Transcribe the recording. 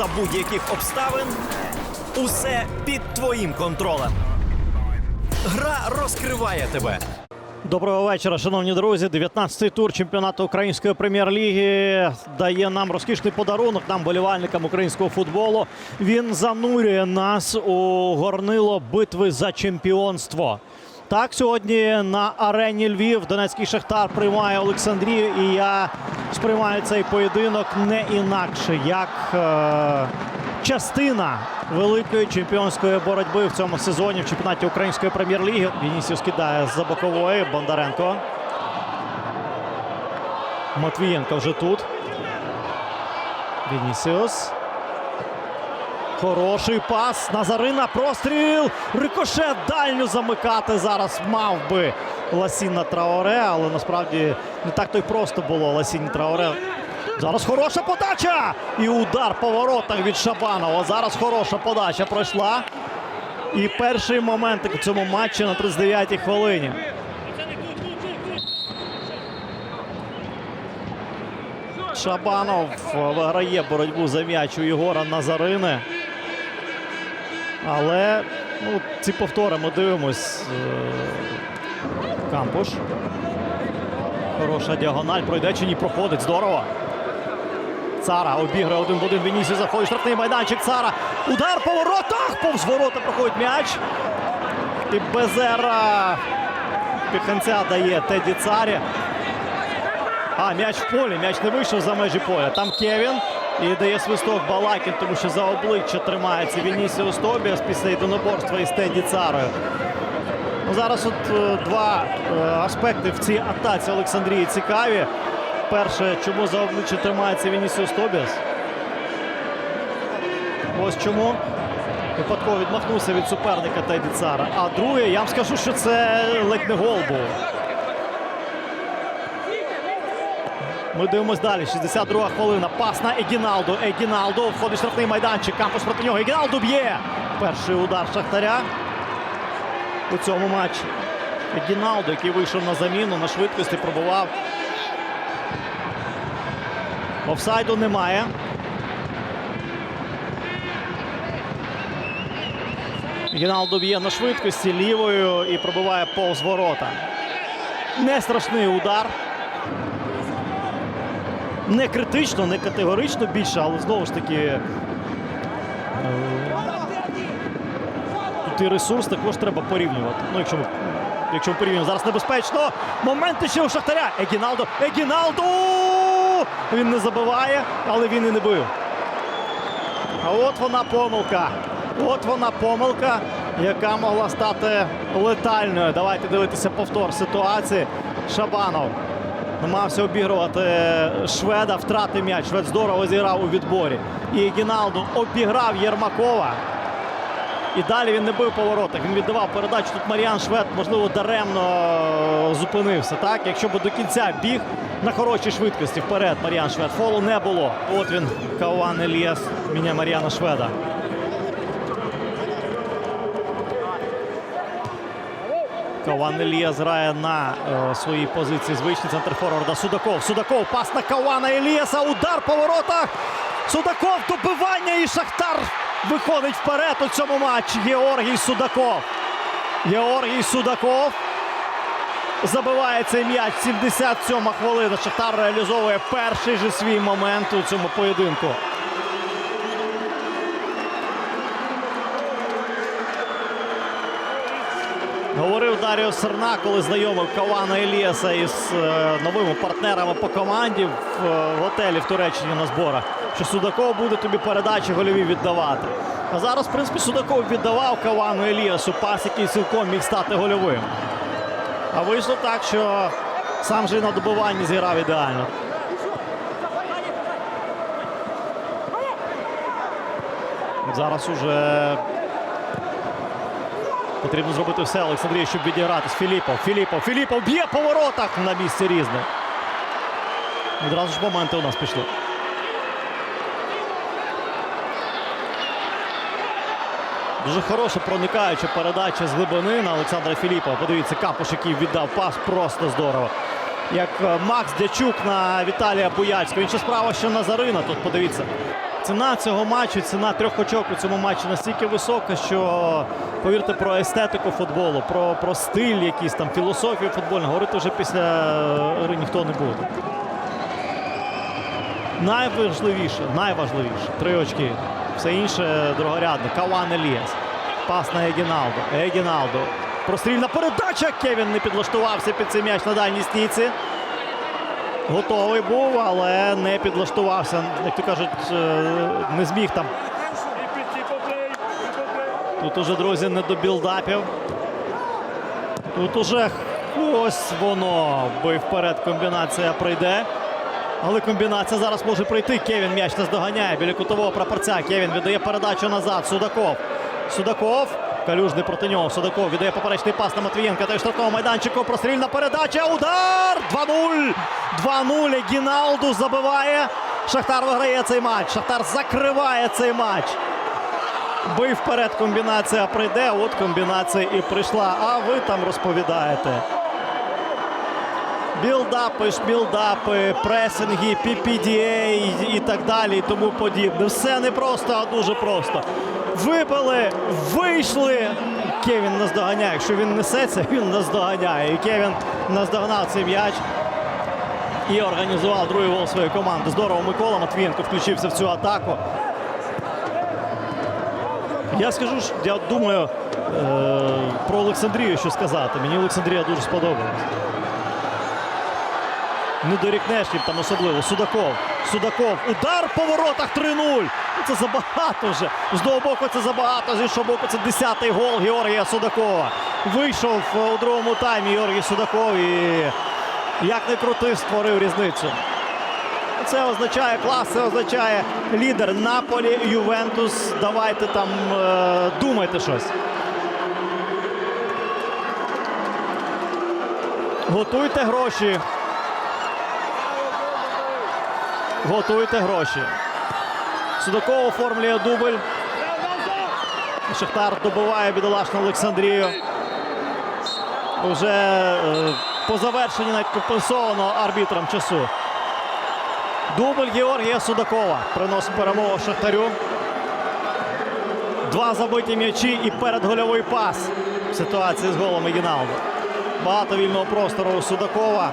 за будь-яких обставин. Усе під твоїм контролем. Гра розкриває тебе. Доброго вечора, шановні друзі. 19-й тур чемпіонату української прем'єр-ліги дає нам розкішний подарунок нам, болівальникам українського футболу. Він занурює нас у горнило битви за чемпіонство. Так, сьогодні на арені Львів Донецький Шахтар приймає Олександрію, і я сприймаю цей поєдинок не інакше, як е, частина великої чемпіонської боротьби в цьому сезоні в чемпіонаті української прем'єр-ліги. Вінісіус кидає з-за бокової. Бондаренко. Матвієнко вже тут. Вінісіус. Хороший пас. Назарина. Простріл. Рикошет дальню замикати зараз мав би Ласіна Траоре, але насправді не так то й просто було Ласіні Траоре. Зараз хороша подача! І удар по воротах від Шабанова. Зараз хороша подача пройшла. І перший момент у цьому матчі на 39-й хвилині. Шабанов виграє боротьбу за м'яч у Єгора Назарини. Але ну, ці повтори ми дивимось. Е, Кампуш. Хороша діагональ. Пройде чи ні проходить. Здорово. Цара обіграє один в один. Вінісі заходить. Штрафний майданчик. Цара. Удар по воротах. Повз ворота проходить м'яч. І Безера Піханця дає Теді Царі. А, м'яч в полі. М'яч не вийшов за межі поля. Там Кевін. І дає свисток Балакін, тому що за обличчя тримається Вінісіус Тобіас після єдиноборства із Теді Царою. Ну, зараз от е, два е, аспекти в цій атаці Олександрії цікаві. Перше, чому за обличчя тримається Вінісіус Тобіас. Ось чому. Випадково відмахнувся від суперника Теді Цара. А друге, я вам скажу, що це ледь не гол був. Ми дивимось далі. 62 хвилина. Пас на Егіналду. Егіналду входить штрафний майданчик. Кампус проти нього. Егіналду б'є. Перший удар Шахтаря у цьому матчі. Егіналду, який вийшов на заміну, на швидкості пробував. Офсайду немає. Гіналдо б'є на швидкості лівою і пробиває повз ворота. Не страшний удар. Не критично, не категорично більше, але знову ж таки. е, Тут і ресурс також треба порівнювати. Ну, якщо ми, якщо ми порівнюємо зараз небезпечно. Моменти ще у Шахтаря. Егіналдо. Егіналдо! Він не забиває, але він і не бив. А от вона помилка. От вона помилка, яка могла стати летальною. Давайте дивитися повтор ситуації. Шабанов намагався обігрувати шведа, втратив м'яч. Швед здорово зіграв у відборі. І Гіналду обіграв Єрмакова. І далі він не бив по воротах. Він віддавав передачу. Тут Маріан Швед, можливо, даремно зупинився. Так, якщо б до кінця біг на хорошій швидкості вперед, Маріан Швед. Фолу не було. От він, Каван Еліас, міня Маріана Шведа. Каван грає на е, своїй позиції звичний центр форварда. Судаков. Судаков. Пас на Кавана Еліаса. Удар по воротах. Судаков добивання і Шахтар виходить вперед у цьому матчі. Георгій Судаков. Георгій Судаков забиває цей м'яч. 77 хвилина. Шахтар реалізовує перший же свій момент у цьому поєдинку. Говорив Даріо Серна, коли знайомив Кавана Еліаса із е, новими партнерами по команді в е, готелі в Туреччині на зборах, що Судаков буде тобі передачі гольові віддавати. А зараз, в принципі, Судаков віддавав Кавану Еліасу пас, який цілком міг стати гольовим. А вийшло так, що сам же на добиванні зіграв ідеально. Зараз уже Потрібно зробити все Олександрія, щоб відігратись. Філіпов, Філіпов, Філіпов б'є по воротах на місці різне. Відразу ж моменти у нас пішли. Дуже хороша проникаюча передача з глибини на Олександра Філіпова. Подивіться, Капуш, який віддав пас, просто здорово. Як е, Макс Дячук на Віталія Буяльського. Інша справа, що Назарина. Тут подивіться. Ціна цього матчу, ціна трьох очок у цьому матчі настільки висока, що повірте про естетику футболу, про, про стиль, якийсь там філософію футбольну, говорити вже після е, гри ніхто не буде. Найважливіше, найважливіше три очки. Все інше другорядне. Каван Еліас. Пас на Егіналдо. Егіналдо. Прострільна передача. Кевін не підлаштувався під цей м'яч на дальній стійці. Готовий був, але не підлаштувався. Як то кажуть, е, не зміг там. Тут уже, друзі, не до білдапів. Тут уже ось воно. Бий вперед комбінація прийде. Але комбінація зараз може прийти. Кевін м'яч не здоганяє біля кутового прапорця. Кевін віддає передачу назад. Судаков. Судаков. Калюжний проти нього. Судаков віддає поперечний пас на Матвієнка. Та й штрафного майданчику. Прострільна передача. Удар! 2-0. 2-0. Гіналду забиває. Шахтар виграє цей матч. Шахтар закриває цей матч. Бий вперед комбінація прийде. От комбінація і прийшла. А ви там розповідаєте. Білдапи, шмілдапи, пресинги, PPDA і- так далі, і тому подібне. Все не просто, а дуже просто. Вибили, вийшли. Кевін наздоганяє. Якщо він несеться, він наздоганяє. І Кевін наздогнав цей м'яч і організував другий гол своєї команди. Здорово, Микола Матвієнко включився в цю атаку. Я скажу, я думаю е, про Олександрію, що сказати. Мені Олександрія дуже сподобалась. Не дорікнеш їм там особливо. Судаков. Судаков. Удар по воротах 3-0. Це забагато вже. З одного боку це забагато, з іншого боку це 10-й гол Георгія Судакова. Вийшов е, у другому таймі Георгій Судаков і як не крути, створив різницю. Це означає клас, це означає лідер Наполі, Ювентус. Давайте там е, думайте щось. Готуйте гроші. Готуйте гроші. Судаков оформлює дубль. Шахтар добиває бідолашну Олександрію. Уже е, по завершенні навіть компенсовано арбітром часу. Дубль Георгія Судакова приносить перемогу Шахтарю. Два забиті м'ячі і передгольовий пас в ситуації з голом Егіналду. Багато вільного простору у Судакова.